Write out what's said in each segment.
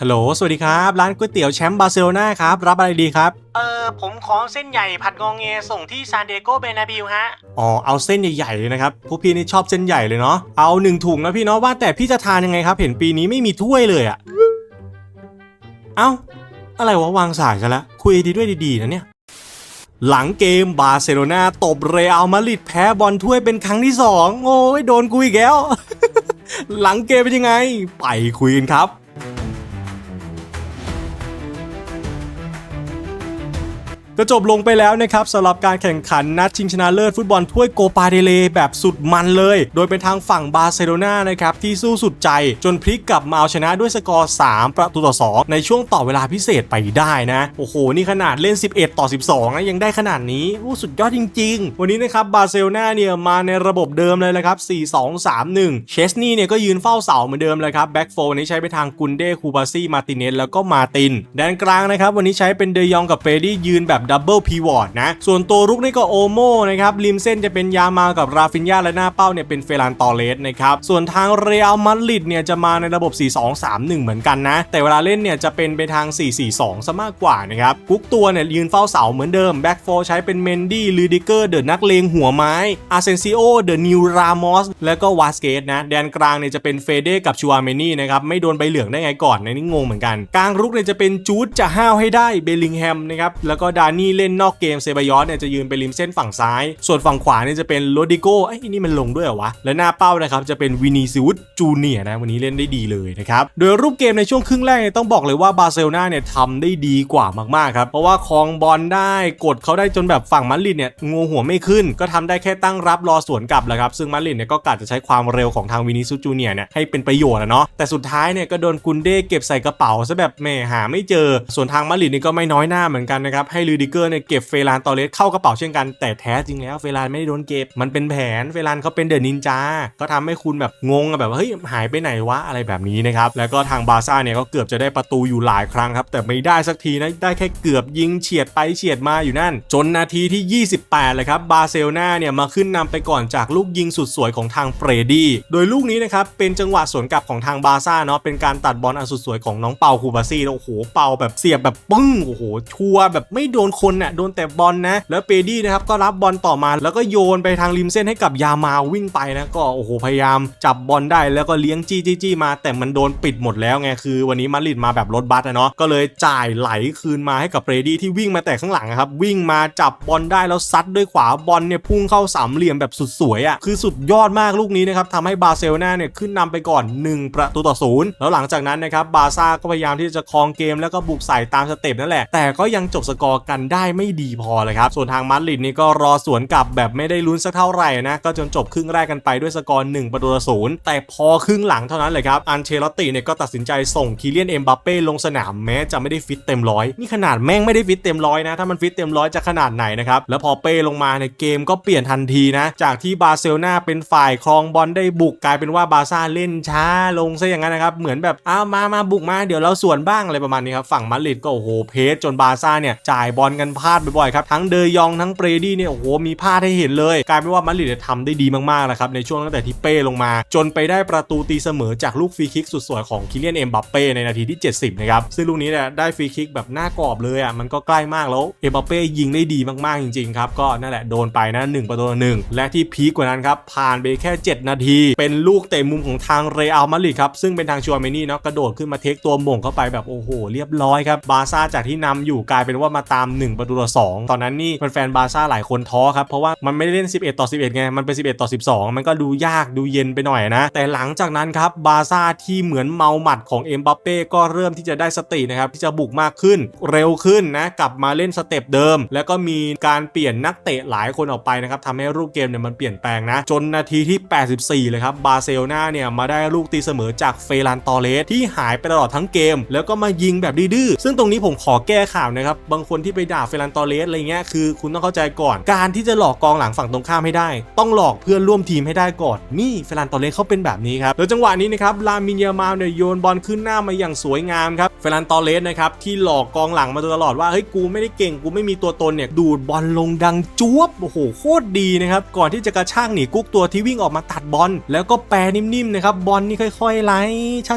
ฮัลโหล สวัสดีครับ ร้านก๋วยเตี๋ยวแชมป์บาร์เซโลนาครับ รับอะไรดีครับ เออผมขอเส้นใหญ่ผัดงองเงส่งที่ซานดิเอโกเบนาบิลฮะ อ๋อ เอาเส้นใหญ่ๆเลยนะครับ พวกพี่นี่ชอบเส้นใหญ่เลยเนาะ เอาหนึ่งถุงนะพี่เนาะ ว่าแต่พี่จะทานยังไงครับ เห็นปีนี้ไม่มีถ้วยเลยอะเอ้า อะไรวะวางสายกันละ คุยดีด้วยดีๆนะเนี่ย หลังเกมบาร์เซโลนาตบเรอัลมาดริดแพ้บอลถ้วยเป็นครั้งที่สองโอ้ยโดนกูอีกแล้ว หลังเกมเป็นยังไง ไปคุยกันครับ ก็จบลงไปแล้วนะครับสำหรับการแข่งขันนัดชิงชนะเลิศฟุตบอลถ้วยโกปาเดเลแบบสุดมันเลย โดยเป็นทางฝั่งบาร์เซโลนานะครับที่สู้สุดใจจนพลิกกลับมาเอาชนะด้วยสกอร์ 3 ประตูต่อ 2 ในช่วงต่อเวลาพิเศษไปได้นะ โอ้โห นี่ขนาดเล่น 11 ต่อ 12นะยังได้ขนาดนี้โอ้สุดยอดจริง ๆ วันนี้นะครับบาร์เซโลนาเนี่ยมาในระบบเดิมเลยนะครับ 4-2-3-1 เชสนี่เนี่ยก็ยืนเฝ้าเสาเหมือนเดิมเลยครับแบ็กโฟนี้ใช้ไปทางกุนเดคูบาซี่มาติเนสแล้วก็มาติน แดนกลางนะครับวันนี้ใช้เป็นเดยองกับเฟรดี้ยืนแบบดับเบิลพีวอร์ดนะ ส่วนตัวรุกนี่ก็โอโมนะครับริมเส้นจะเป็นยามากับราฟินยาและหน้าเป้าเนี่ยเป็นเฟรานตอเลสนะครับส่วนทางเรอัลมาดริดเนี่ยจะมาในระบบ 4-2-3-1 เหมือนกันนะ แต่เวลาเล่นเนี่ยจะเป็นไปทาง 4-4-2 ซะมากกว่านะครับกุ๊กตัวเนี่ยยืนเฝ้าเสาเหมือนเดิมแบ็กโฟใช้เป็นเมนดี้ลูดิเกอร์เดอะนักเลงหัวไม้อาเซนซิโอเดอะนิวรามอสแล้วก็วาสเกตนะแดนกลางเนี่ยจะเป็นเฟเดกับชูอาเมนี่นะครับไม่โดนใบเหลืองได้ไงก่อนในนี้งงเหมือนกันกลางรุกเนี่ยจะเป็นจูดจะห้าวให้ได้เบลลิงแฮมนะครับแล้วก็ดานนี่เล่นนอกเกมเซบายอสเนี่ยจะยืนไปริมเส้นฝั่งซ้าย ส่วนฝั่งขวาเนี่ยจะเป็นโรดิโก้ไอ้ยนี่มันลงด้วยเหรอวะ และหน้าเป้านะครับจะเป็นวินีซิวุสจูเนียนะวันนี้เล่นได้ดีเลยนะครับ โดยรูปเกมในช่วงครึ่งแรกเนี่ยต้องบอกเลยว่าบาร์เซโลนาเนี่ยทำได้ดีกว่ามากๆครับ เพราะว่าครองบอลได้กดเขาได้จนแบบฝั่งมาดริดเนี่ยงูหัวไม่ขึ้น ก็ทำได้แค่ตั้งรับรอสวนกลับแหละครับซึ่งมาดริดเนี่ยก็กะจะใช้ความเร็วของทางวินิซูสจูเนียเนี่ยให้เป็นประโยชน์นะเนาะแต่สุดท้ายเนี่ยก็โดนกุนเด้เก็บใส่กระเป๋าซะแบบแหม่หาไม่เจอ ส่วนทางมาดริดนี่ก็ไม่น้อยหน้าเหมือนกันนะครับให้ลูดิเกอร์เนี่ยเก็บเฟรานตอเลสเข้ากระเป๋าเช่นกันแต่แท้จริงแล้วเฟรานไม่ได้โดนเก็บ มันเป็นแผนเฟรานเขาเป็นเดอะนินจาก็ทำให้คุณแบบงงอะแบบว่าเฮ้ยหายไปไหนวะอะไรแบบนี้นะครับแล้วก็ทางบาซ่าเนี่ยก็เกือบจะได้ประตูอยู่หลายครั้งครับแต่ไม่ได้สักทีนะได้แค่เกือบยิงเฉียดไปเฉียดมาอยู่นั่น จนนาทีที่ 28เลยครับบาเซโลนาเนี่ยมาขึ้นนำไปก่อนจากลูกยิงสุดสวยของทางเฟรดี้โดยลูกนี้นะครับเป็นจังหวะสวนกลับของทางบาซ่าเนาะเป็นการตัดบอลอันสุดสวยของน้องเปาคูบาซี่โอ้โหเปาแบบเสียบแบบปึ้งโอ้โหชัวแบบไม่โดนคนน่ะโดนแต่บอลนะ แล้วเปดี้นะครับก็รับบอลต่อมา แล้วก็โยนไปทางริมเส้นให้กับยามาวิ่งไปนะก็โอ้โหพยายามจับบอลได้แล้วก็เลี้ยงจี้จี้มา แต่มันโดนปิดหมดแล้วไงคือวันนี้มาริดมาแบบรถบัสนะเนาะก็เลยจ่ายไหลคืนมาให้กับเปดี้ที่วิ่งมาแต่ข้างหลังอะครับวิ่งมาจับบอลได้แล้วซัดด้วยขวาบอลเนี่ยพุ่งเข้าสามเหลี่ยมแบบสุดสวยอะ่ะคือสุดยอดมากลูกนี้นะครับทำให้บาร์เซโลนาเนี่ยขึ้นนำไปก่อน 1 ประตูต่อศูนย์แล้วหลังจากนั้นนะครับบาร์ซ่าก็พยายามที่จะครองเกมแล้วก็บุกใส่ตามสเต็ปนั่นแหละแต่ก็ยังจบสกอร์กันได้ไม่ดีพอเลยครับ ส่วนทางมาดริดนี่ก็รอสวนกลับแบบไม่ได้ลุ้นสักเท่าไหร่นะ ก็จนจบครึ่งแรกกันไปด้วยสกอร์1ประตูต่อศูนย์แต่พอครึ่งหลังเท่านั้นเลยครับอันเชลติเนี่ยก็ตัดสินใจส่งคีเลียนเอ็มบัปเป้ลงสนามแม้จะไม่ได้ฟิตเต็มร้อยนี่ขนาดแม่งไม่ได้ฟิตเต็มร้อยนะถ้ามันฟิตเต็มร้อยจะขนาดไหนนะครับแล้วพอเป้ลงมาในเกมก็เปลี่ยนทันทีนะจากที่บาร์เซโลนาเป็นฝ่ายครองบอลได้บุกกลายเป็นว่าบาร์ซ่าเล่นช้าลงซะอย่างนั้นนะครับเหมือนแบบอ้าวมามาบุกมาเดี๋ยวเราสวนบ้างอะไรประมาณนี้ครับฝั่งมาดริดก็โอ้โหเพสจนบาร์ซ่าเนี่ยจ่ายบอลลกันพลาดบ่อยๆครับทั้งเดยองทั้งเปรดี้เนี่ยโอ้โหมีพลาดให้เห็นเลย กลายเป็นว่ามาดริดทำได้ดีมากๆนะครับในช่วงตั้งแต่ที่เป้ลงมา จนไปได้ประตูตีเสมอจากลูกฟรีคิกสุดสวยของคิเลียนเอ็มบัปเป้ในนาทีที่ 70 นะครับ ซึ่งลูกนี้เนี่ยได้ฟรีคิกแบบหน้ากรอบเลยอะมันก็ใกล้มากแล้วเอ็มบัปเป้ยิงได้ดีมากๆจริงๆครับก็นั่นแหละโดนไปนะ1ประตูหนึ่งและที่พีคกว่านั้นครับผ่านไปแค่ 7 นาที เป็นลูกเตะมุมของทางเรอัลมาดริดครับซึ่งเป็นทางชัวเมนี่เนาะกระโดดขึ้นมาเทคตัวหม่งเข้าไปแบบโอ้โหเรียบร้อยครับบาซ่าจากที่นำอยู่กลายเป็นว่ามาตาม1 ประตูต่อ 2 ตอนนั้นนี่แฟนๆบาร์ซ่าหลายคนท้อครับ เพราะว่ามันไม่ได้เล่น 11 ต่อ 11 ไง มันเป็น 11 ต่อ 12 มันก็ดูยากดูเย็นไปหน่อยนะ แต่หลังจากนั้นครับบาร์ซ่าที่เหมือนเมาหมัดของเอ็มบัปเป้ก็เริ่มที่จะได้สตินะครับที่จะบุกมากขึ้น เร็วขึ้นนะกลับมาเล่นสเต็ปเดิม แล้วก็มีการเปลี่ยนนักเตะหลายคนออกไปนะครับทำให้รูปเกมเนี่ยมันเปลี่ยนแปลงนะ จนนาทีที่ 84 เลยครับบาร์เซโลนาเนี่ยมาได้ลูกตีเสมอจากเฟรนตอเลสที่หายไปตลอดทั้งเกม แล้วก็มายิงแบบดื้อซึ่งตรงนี้ผมขอแก้ข่าวนะครับบางคนที่ไปด่าเฟรันตอเรสอะไรเงี้ยคือคุณต้องเข้าใจก่อน การที่จะหลอกกองหลังฝั่งตรงข้ามให้ได้ ต้องหลอกเพื่อนร่วมทีมให้ได้ก่อนนี่เฟรันตอเรสเขาเป็นแบบนี้ครับแล้วจังหวะนี้นะครับลามินยามาเนี่ยโยนบอลขึ้นหน้ามาอย่างสวยงามครับเฟรันตอเรสนะครับที่หลอกกองหลังมาตลอดว่าเฮ้ยกูไม่ได้เก่งกูไม่มีตัวตนเนี่ยดูดบอลลงดังจ้วบโอ้โหโคตรดีนะครับก่อนที่จะกระชากหนีกุ๊กตัวที่วิ่งออกมาตัดบอล แล้วก็แปรนิ่มๆนะครับบอลนี่ค่อยๆไหล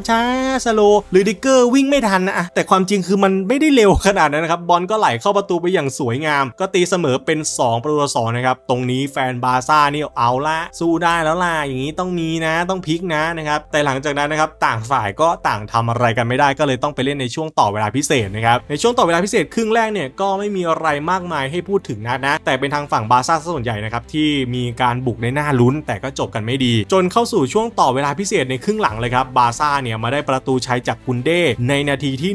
ช้าๆสโลหรือดิเกอร์วิ่งไม่ทันนะอะแต่ความจริงคือมันไม่ได้เร็วขนาดนั้นนะครับบอลก็ไหลเข้าประตูไปอย่างสวยงาม ก็ตีเสมอเป็น 2 ประตูต่อสองนะครับ ตรงนี้แฟนบาซ่านี่เอาละสู้ได้แล้วล่ะอย่างนี้ต้องมีนะต้องพลิกนะนะครับแต่หลังจากนั้นนะครับต่างฝ่ายก็ต่างทำอะไรกันไม่ได้ก็เลยต้องไปเล่นในช่วงต่อเวลาพิเศษนะครับในช่วงต่อเวลาพิเศษครึ่งแรกเนี่ยก็ไม่มีอะไรมากมายให้พูดถึงนะนะแต่เป็นทางฝั่งบาซ่าส่วนใหญ่นะครับที่มีการบุกในหน้าลุ้น แต่ก็จบกันไม่ดี จนเข้าสู่ช่วงต่อเวลาพิเศษในครึ่งหลังเลยครับบาซ่าเนี่ยมาได้ประตูชัยจากกุนเด้ในนาทีที่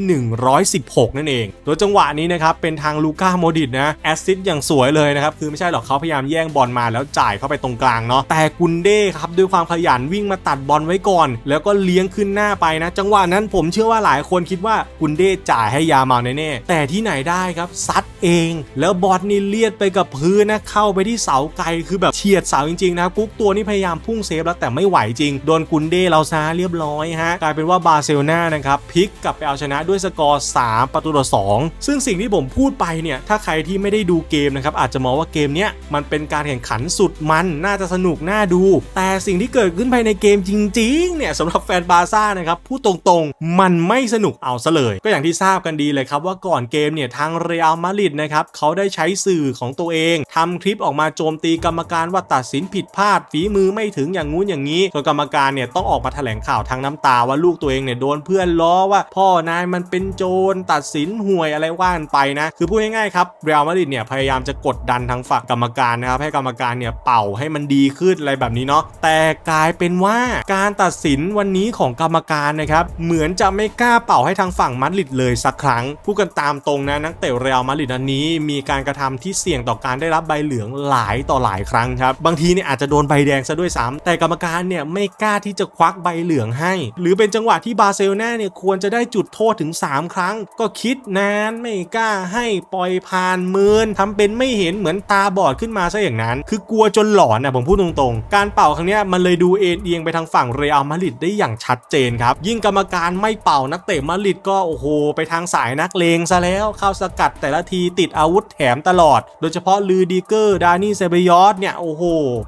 116 นั่นเองโดยจังหวะนี้นะครับเป็นทางลูก้าโมดิตนะแอสซิสต์อย่างสวยเลยนะครับคือไม่ใช่หรอกเขาพยายามแย่งบอลมาแล้วจ่ายเข้าไปตรงกลางเนาะแต่กุนเด้ครับด้วยความขยันวิ่งมาตัดบอลไว้ก่อน แล้วก็เลี้ยงขึ้นหน้าไปนะ จังหวะนั้นผมเชื่อว่าหลายคนคิดว่ากุนเด้จ่ายให้ยามาแน่ๆแต่ที่ไหนได้ครับซัดเอง แล้วบอลนี่เลียดไปกับพื้นนะเข้าไปที่เสาไกลคือแบบเฉียดเสาจริงๆนะกุ๊กตัวนี่พยายามพุ่งเซฟแล้วแต่ไม่ไหวจริงโดนกุนเด้เราซาเรียบร้อยฮะกลายเป็นว่าบาร์เซโลนานะครับพลิกกลับไปเอาชนะด้วยสกอร์ 3 ประตูต่อ 2 ซึ่งสิ่งที่ผมพูดไปเนี่ยถ้าใครที่ไม่ได้ดูเกมนะครับอาจจะมองว่าเกมเนี้ยมันเป็นการแข่งขันสุดมันน่าจะสนุกน่าดู แต่สิ่งที่เกิดขึ้นภายในเกมจริงๆเนี่ยสำหรับแฟนบาซ่านะครับพูดตรงๆ มันไม่สนุกเอาซะเลย ก็อย่างที่ทราบกันดีเลยครับว่าก่อนเกมเนี่ยทางเรอัลมาดริดนะครับเขาได้ใช้สื่อของตัวเองทำคลิปออกมาโจมตีกรรมการว่าตัดสินผิดพลาดฝีมือไม่ถึงอย่างงู้นอย่างนี้จนกรรมการเนี่ยต้องออกมาแถลงข่าวทางน้ำตาว่าลูกตัวเองเนี่ยโดนเพื่อนล้อว่า พ่อนายมันเป็นโจรตัดสินห่วยอะไรว่านไปนะคือพูดง่ายๆครับเรอัลมาดริดเนี่ยพยายามจะกดดันทางฝั่งกรรมการนะครับให้กรรมการเนี่ยเป่าให้มันดีขึ้นอะไรแบบนี้เนาะแต่กลายเป็นว่าการตัดสินวันนี้ของกรรมการนะครับเหมือนจะไม่กล้าเป่าให้ทางฝั่งมาดริดเลยสักครั้งพูดกันตามตรงนะนักเตะเรอัลมาดริดอันนี้ มีการกระทำที่เสี่ยงต่อการได้รับใบเหลืองหลายต่อหลายครั้งครับบางทีเนี่ยอาจจะโดนใบแดงซะด้วยซ้ำแต่กรรมการเนี่ยไม่กล้าที่จะควักใบเหลืองให้ หรือเป็นจังหวะที่บาร์เซโลนาเนี่ยควรจะได้จุดโทษถึง 3 ครั้ง ก็คิดนานไม่กล้าให้ปล่อยผ่านเมินทำเป็นไม่เห็นเหมือนตาบอดขึ้นมาซะอย่างนั้น คือกลัวจนหลอนนะผมพูดตรงๆ การเป่าครั้งนี้มันเลยดูเอ็นเอียงไปทางฝั่งเรอัลมาดริดได้อย่างชัดเจนครับ ยิ่งกรรมการไม่เป่านักเตะมาดริดก็โอ้โห ไปทางสายนักเลงซะแล้วเข้าสกัดแต่ละทีติดอาวุธแถมตลอด โดยเฉพาะลือดีเกอร์ดานี่เซเบยอสเนี่ยโอ้โห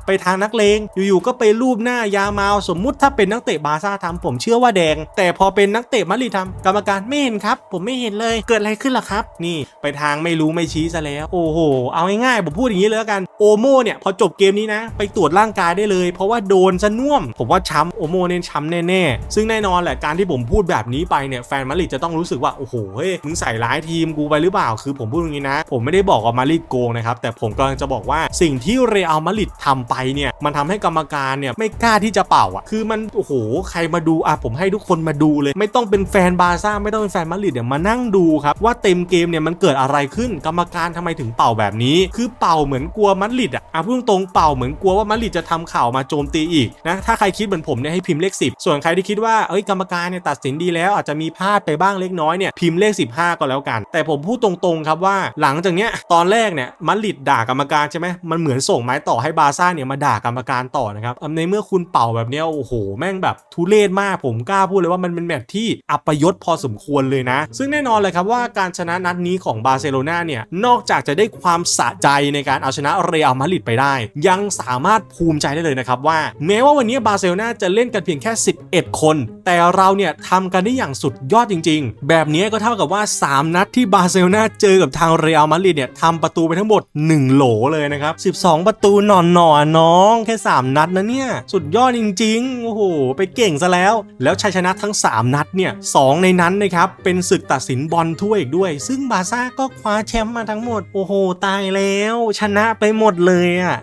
ไปทางนักเลงอยู่ๆก็ไปรูปหน้ายามาลสมมุติถ้าเป็นนักเตะบาซ่าทำผมเชื่อว่าแดง แต่พอเป็นนักเตะมาดริดทำกรรมการไม่เห็นครับ ผมไม่เห็นเลยเกิดอะไรขึ้นล่ะครับ นี่ไปทางไม่รู้ไม่ชี้ซะแล้ว โอ้โห เอาง่ายๆผมพูดอย่างนี้เลยแล้วกันโอโมเนี่ยพอจบเกมนี้นะ ไปตรวจร่างกายได้เลย เพราะว่าโดนซะน่วม ผมว่าช้ำโอโมเนี่ยช้ำแน่ๆ ซึ่งแน่นอนแหละการที่ผมพูดแบบนี้ไปเนี่ยแฟนมาริดจะต้องรู้สึกว่า โอ้โหเฮ้ยมึงใส่ร้ายทีมกูไปหรือเปล่า คือผมพูดอย่างนี้นะ ผมไม่ได้บอกว่ามาริดโกงนะครับแต่ผมกำลังจะบอกว่าสิ่งที่เรอัลมาริดทำไปเนี่ยมันทำให้กรรมการเนี่ยไม่กล้าที่จะเป่าอะคือมันโอ้โหใครมาดูอะผมให้ทุกคนมาดูเลย ไม่ต้องเป็นแฟนบาร์ซ่าไม่ต้องเป็นแฟนมาริดเนี่ยมานั่งดูครับว่าเต็มเกมเนี่ยมันเกิดอะไรขึ้น กรรมการทำไมถึงเป่าแบบนี้ คือเป่าเหมือนกลัวมาดริดอะอะพูดตรงๆเป่าเหมือนกลัวว่ามาดริดจะทำข่าวมาโจมตีอีกนะถ้าใครคิดเหมือนผมเนี่ยให้พิมพ์เลข 10 ส่วนใครที่คิดว่าเอ้ยกรรมการเนี่ยตัดสินดีแล้วอาจจะมีพลาดไปบ้างเล็กน้อยเนี่ยพิมพ์เลข 15 ก็แล้วกัน แต่ผมพูดตรงๆครับว่าหลังจากเนี้ยตอนแรกเนี่ยมาดริดด่ากรรมการใช่ไหมมันเหมือนส่งไม้ต่อให้บาซ่าเนี่ยมาด่ากรรมการต่อนะครับในเมื่อคุณเป่าแบบเนี้ยโอ้โห แม่งแบบทุเรศมากผมกล้าพูดเลยว่ามันเป็นแมตช์ที่อัปยศพอสมควรเลยนะ ซึ่งแน่นอนเลยครับว่าการชนะนัดนี้ของบาร์เซโลนาเนี่ยนอกจากจะได้ความสะใจในการเอาชนะเรอัลมาดริดไปได้ ยังสามารถภูมิใจได้เลยนะครับว่า แม้ว่าวันนี้บาร์เซโลนาจะเล่นกันเพียงแค่ 11 คน แต่เราเนี่ยทำกันได้อย่างสุดยอดจริง ๆ แบบนี้ก็เท่ากับว่า 3 นัดที่บาร์เซโลนาเจอกับทางเรอัลมาดริดเนี่ยทำประตูไปทั้งหมด 1 โหลเลยนะครับ 12 ประตูหนอนหนอๆน้องแค่ 3 นัดนะเนี่ยสุดยอดจริงๆโอ้โหไปเก่งซะแล้ว แล้วชัยชนะทั้ง 3 นัดเนี่ยสองในนั้นนะครับเป็นศึกตัดสินบอลถ้วยอีกด้วย ซึ่งบาซ่าก็คว้าแชมป์มาทั้งหมด โอ้โห ตายแล้ว ชนะไปหมดเลยอะ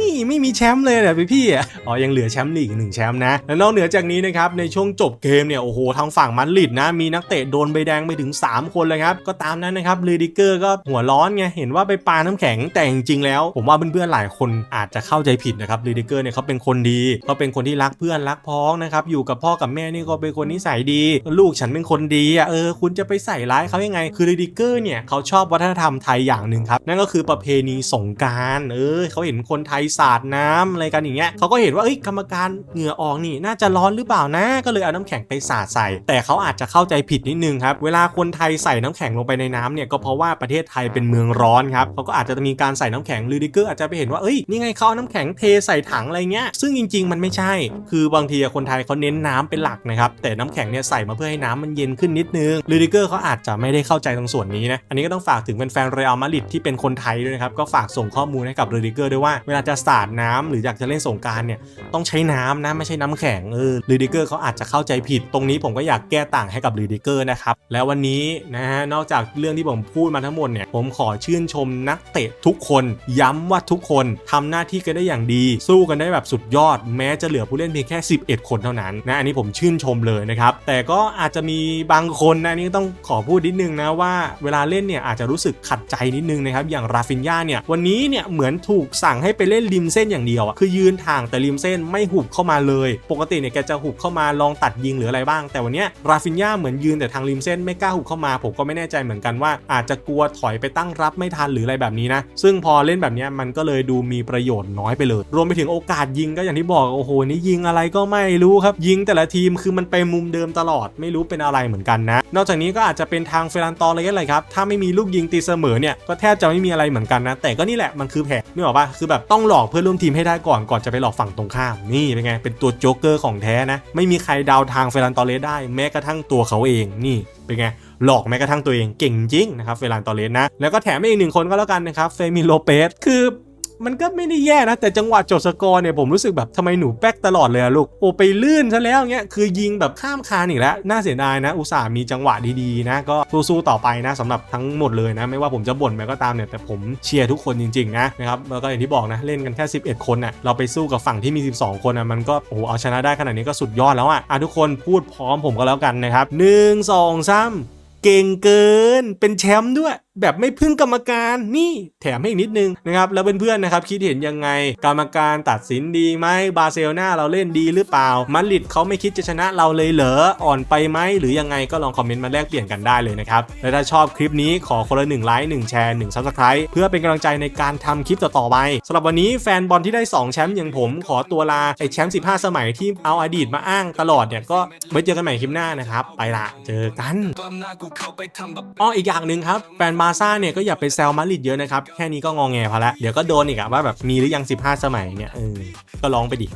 นี่ไม่มีแชมป์เลยเหรอพี่พี่อ๋อยังเหลือแชมป์ลีกอีกหนึ่งแชมป์นะ และนอกเหนือจากนี้นะครับในช่วงจบเกมเนี่ยโอ้โหทางฝั่งมาดริดนะ มีนักเตะโดนใบแดงไปถึง 3 คนเลยครับ ก็ตามนั้นนะครับลือดิเกอร์ก็หัวร้อนไงเห็นว่าไปปาน้ำแข็งแต่จริงๆแล้ว ผมว่าเพื่อนๆหลายคนอาจจะเข้าใจผิดนะครับลือดิเกอร์เนี่ยเขาเป็นคนดีเขาเป็นคนที่รักเพื่อนรักพ้องนะครับอยู่กับพ่อกับแม่นี่ก็เป็นคนนิสัยดี ลูกฉันเป็นคนดีอะเออคุณจะไปใส่ร้ายเขายังไงคือลือดิเกอร์เนี่ยเขาชอบวัฒนธรรมไทยอย่างหนึ่งครับ นั่นก็คือประเพณีสงการเออเขาเห็นคนไทยสาดน้ำอะไรกันอย่างเงี้ยเขาก็เห็นว่าเอ้ยกรรมการเหงื่อออกนี่น่าจะร้อนหรือเปล่านะ ก็เลยเอาน้ำแข็งไปสาดใส่ แต่เขาอาจจะเข้าใจผิดนิดนึงครับ เวลาคนไทยใส่น้ำแข็งลงไปในน้ำเนี่ยก็เพราะว่าประเทศไทยเป็นเมืองร้อนครับเขาก็อาจจะมีการใส่น้ำแข็งลือดิเกอร์อาจจะไปเห็นว่าเอ้ยนี่ไงเขาเอาน้ำแข็งเทใส่ถังอะไรเงี้ยซึ่งจริง ๆ มันไม่ใช่ คือบางทีคนไทยเขาเน้นน้ำเป็นหลักนะครับแต่น้ำแข็งเนี่ยใส่มาเพื่อให้น้ำมันเย็นขึ้นนิดนึงลือดิเกอร์เขาอาจจะไม่ได้เข้าใจตรงส่วนนี้นะอันนี้ก็ต้องฝากถึงแฟนๆเรอัลมาดริดที่เป็นคนไทยด้วยนะครับ ก็ฝากส่งข้อมูลให้กับลือดิเกอร์ด้วยว่าเวลาจะสาดน้ำหรืออยากจะเล่นสงการเนี่ยต้องใช้น้ำนะไม่ใช่น้ำแข็งเออลือดิเกอร์เขาอาจจะเข้าใจผิด ตรงนี้ผมก็อยากแก้ต่างให้กับลือดิเกอร์นะครับแล้ววันนี้นะฮะนอกจากเรื่องที่ผมพูดมาทั้งหมดเนี่ยผมขอชื่นชมนักเตะทุกคนย้ำว่าทุกคนทำหน้าที่กันได้อย่างดี สู้กันได้แบบสุดยอด แม้จะเหลือผู้เล่นเพียงแค่ 11 คนเท่านั้นนะอันนี้ผมชื่นชมเลยนะครับแต่ก็อาจจะมีบางคนนะนนี่ต้องขอพูดนิดนึงนะว่าเวลาเล่นเนี่ยอาจจะรู้สึกขัดใจนิดนึงนะครับอย่างราฟินยาเนี่ยวันนี้เนี่ยเหมือนถูกสั่งให้ไปเล่นริมเส้นอย่างเดียวอะคือยืนทางแต่ริมเส้นไม่หุบเข้ามาเลย ปกติเนี่ยแกจะหุบเข้ามาลองตัดยิงหรืออะไรบ้าง แต่วันเนี้ยราฟินยาเหมือนยืนแต่ทางริมเส้นไม่กล้าหุบเข้ามา ผมก็ไม่แน่ใจเหมือนกันว่า อาจจะกลัวถอยไปตั้งรับไม่ทันหรืออะไรแบบนี้นะซึ่งพอเล่นแบบเนี้ยมันก็เลยดูมีประโยชน์น้อยไปเลย รวมไปถึงโอกาสยิงก็อย่างที่บอกโอ้โหนี่ยิงอะไรก็ไม่รู้ครับยิงแต่ละทีมคือมันไปมุมเดิมตลอด ไม่รู้เป็นอะไรเหมือนกันนะ นอกจากนี้ก็อาจจะเป็นทางเฟรันตอเลยก็เลยครับถ้าไม่มีลูกยิงตีเสมอเนี่ยก็แทบจะไม่มีอะไรเหมือนกันนะ แต่ก็นี่แหละมันคือแผนนึกออกปะคือแบบต้องหลอกเพื่อนร่วมทีมให้ได้ก่อนก่อนจะไปหลอกฝั่งตรงข้ามนี่เป็นไงเป็นตัวโจ๊กเกอร์ของแท้นะไม่มีใครเดาทางเฟรันตอเลสได้แม้กระทั่งตัวเขาเองนี่เป็นไงหลอกแม้กระทั่งตัวเองเก่งจริงนะครับเฟรันตอเลสนะ แล้วก็แถมอีกหนึ่งคนก็แล้วกันนะครับเฟมิโลเปสคือ มันก็ไม่ได้แย่นะ แต่จังหวะจบสกอร์เนี่ยผมรู้สึกแบบทำไมหนูแป๊กตลอดเลยลูกโอไปลื่นซะแล้วเงี้ยคือยิงแบบข้ามคานอีกแล้ว น่าเสียดายนะ อุตส่าห์มีจังหวะดีๆนะ ก็สู้ๆต่อไปนะสำหรับทั้งหมดเลยนะ ไม่ว่าผมจะบ่นไปก็ตามเนี่ยแต่ผมเชียร์ทุกคนจริงๆนะนะครับแล้วก็อย่างที่บอกนะเล่นกันแค่ 11 คนน่ะเราไปสู้กับฝั่งที่มี 12 คนอะมันก็โอ้เอาชนะได้ขนาดนี้ก็สุดยอดแล้วอะอะทุกคนพูดพร้อมผมก็แล้วกันนะครับหนึ่งสองสามเก่งเกินเป็นแชมป์ด้วย แบบไม่พึ่งกรรมการนี่แถมให้อีกนิดนึงนะครับแล้วเพื่อนๆนะครับคิดเห็นยังไง กรรมการตัดสินดีไหมบาร์เซโลนาเราเล่นดีหรือเปล่ามาดริดเขาไม่คิดจะชนะเราเลยเหรออ่อนไปไหมหรือยังไงก็ลองคอมเมนต์มาแลกเปลี่ยนกันได้เลยนะครับและถ้าชอบคลิปนี้ขอคนละ1ไลค์1แชร์1 Subscribe เพื่อเป็นกำลังใจในการทำคลิปต่อๆไปสำหรับวันนี้แฟนบอลที่ได้ 2 แชมป์อย่างผม ขอตัวลาไอแชมป์15 สมัยที่เอาอดีตมาอ้างตลอดเนี่ยก็ไว้เจอกันใหม่คลิปหน้านะครับไปละเจอกันตอนหน้ากูเข้าไปทำแบบอ้ออีกอย่างหนึ่งครับแฟนบาาซ่าเนี่ยก็อย่าไปแซวมาดริดเยอะนะครับ แค่นี้ก็งองแงพอละ เดี๋ยวก็โดนอีกอะว่าแบบมีหรือยัง 15 สมัยเนี่ยเออก็ร้องไปดิ